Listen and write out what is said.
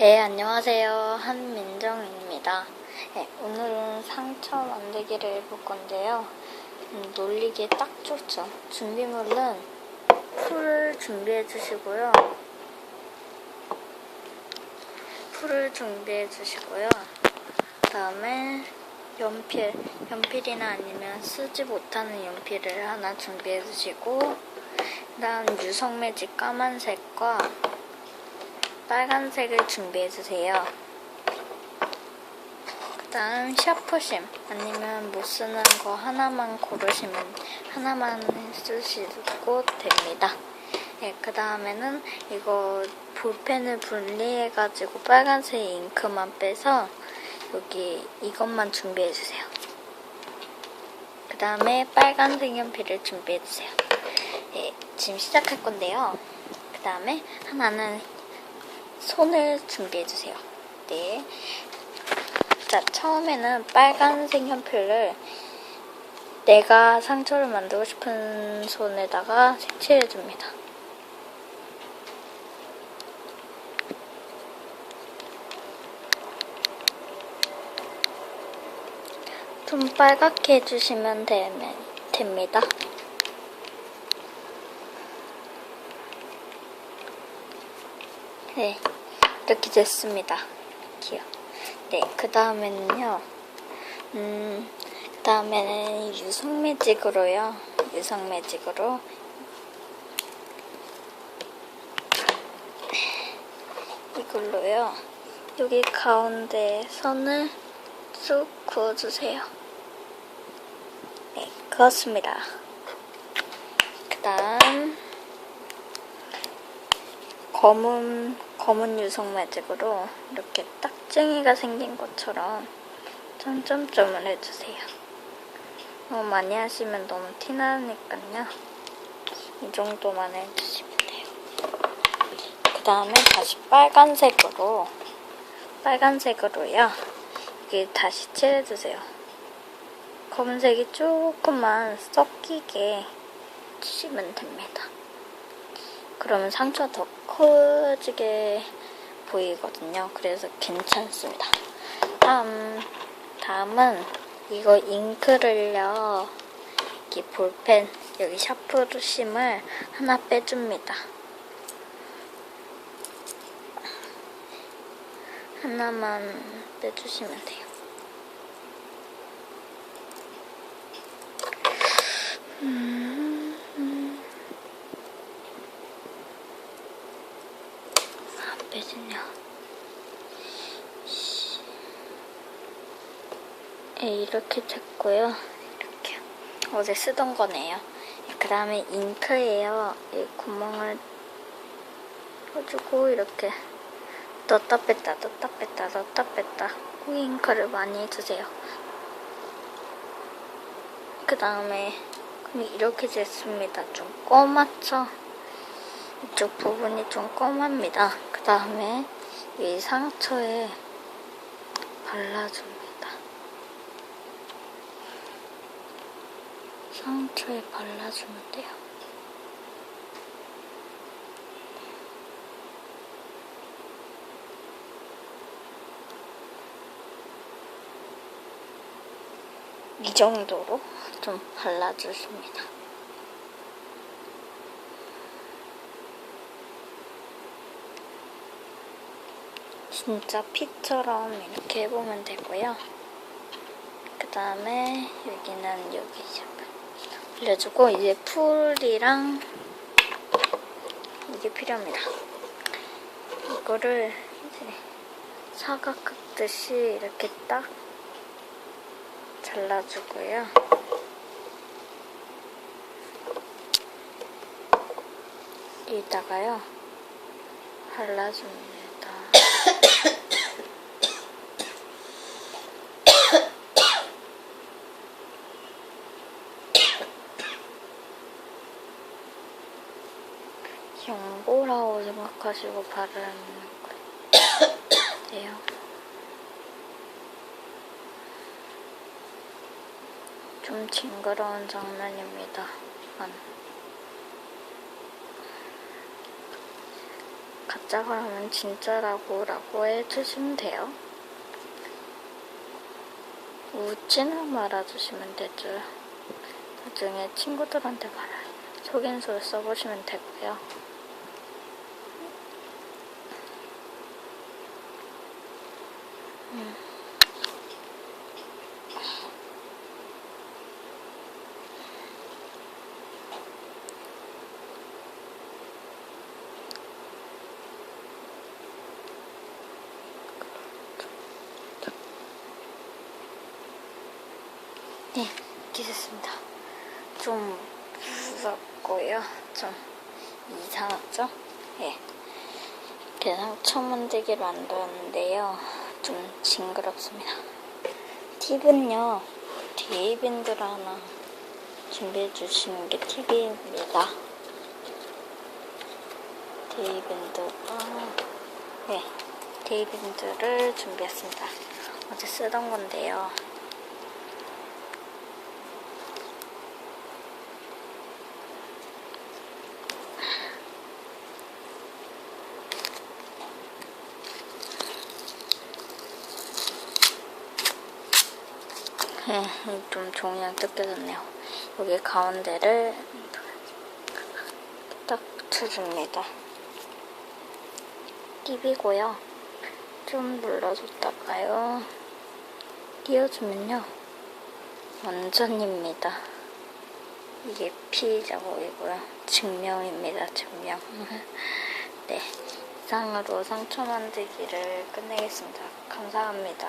네, 안녕하세요. 한민정입니다. 네, 오늘은 상처 만들기를 해볼 건데요. 음, 놀리기에 딱 좋죠. 준비물은 풀을 준비해 주시고요. 풀을 준비해 주시고요. 그 다음에 연필, 연필이나 아니면 쓰지 못하는 연필을 하나 준비해 주시고, 그 다음 유성매직 까만색과 빨간색을 준비해주세요. 그 다음 샤프심 아니면 못 쓰는 거 하나만 고르시면 하나만 쓰시고 됩니다. 네, 그 다음에는 이거 볼펜을 분리해가지고 빨간색 잉크만 빼서 여기 이것만 준비해주세요. 그 다음에 빨간색 연필을 준비해주세요. 네, 지금 시작할 건데요. 그 다음에 하나는 손을 준비해주세요. 네. 자, 처음에는 빨간색 연필을 내가 상처를 만들고 싶은 손에다가 색칠해줍니다. 좀 빨갛게 해주시면 되면, 됩니다. 네, 이렇게 됐습니다. 귀여. 네, 그 다음에는요. 음, 그 다음에는 유성 매직으로요. 유성 매직으로 이걸로요. 여기 가운데 선을 쑥 그어주세요. 네, 그었습니다. 그 다음 검은 검은 유성 매직으로 이렇게 딱쟁이가 생긴 것처럼 점점점을 해주세요. 너무 많이 하시면 너무 티나니까요. 이 정도만 해주시면 돼요. 그 다음에 다시 빨간색으로 빨간색으로요. 이게 다시 칠해주세요. 검은색이 조금만 섞이게 치시면 됩니다. 그러면 상처가 더 커지게 보이거든요. 그래서 괜찮습니다. 다음, 다음은 이거 잉크를요, 여기 볼펜, 여기 샤프심을 하나 빼줍니다. 하나만 빼주시면 돼요. 안 빼지냐. 네, 이렇게 됐고요. 이렇게. 어제 쓰던 거네요. 그 다음에 잉크예요. 이 구멍을 해주고 이렇게 넣었다 뺐다 넣었다 뺐다 넣었다 뺐다 꼭 잉크를 많이 해주세요. 그 다음에 이렇게 됐습니다. 좀 검았죠? 이쪽 부분이 좀 검합니다. 그 다음에 이 상처에 발라줍니다. 상처에 발라주면 돼요. 이 정도로 좀 발라주십니다. 진짜 피처럼 이렇게 해보면 되고요. 그 다음에 여기는 여기 올려주고 이제 풀이랑 이게 필요합니다. 이거를 이제 사각 긋듯이 이렇게 딱 잘라주고요. 여기다가요 발라줍니다. 연고라고 생각하시고 바르는 거예요. 좀 징그러운 장난입니다. 만. 가짜 그러면 진짜라고 라고 해주시면 돼요. 웃지는 말아주시면 되죠. 나중에 친구들한테 말할 속인수를 써보시면 되고요. 음. 네, 됐습니다. 좀 무섭고요. 좀 이상하죠? 예. 이렇게 상처 만들기로 만들었는데요. 좀 징그럽습니다. 팁은요, 데이밴드를 하나 준비해 주시는 게 팁입니다. 데이밴드가, 네, 데이밴드를 준비했습니다. 어제 쓰던 건데요. 네, 좀 종이랑 뜯겨졌네요. 여기 가운데를 딱 붙여줍니다. 팁이고요. 좀 눌러줬다가요. 띄워주면요. 완전입니다. 이게 피의자 보이고요. 증명입니다. 증명. 네. 이상으로 상처 만들기를 끝내겠습니다. 감사합니다.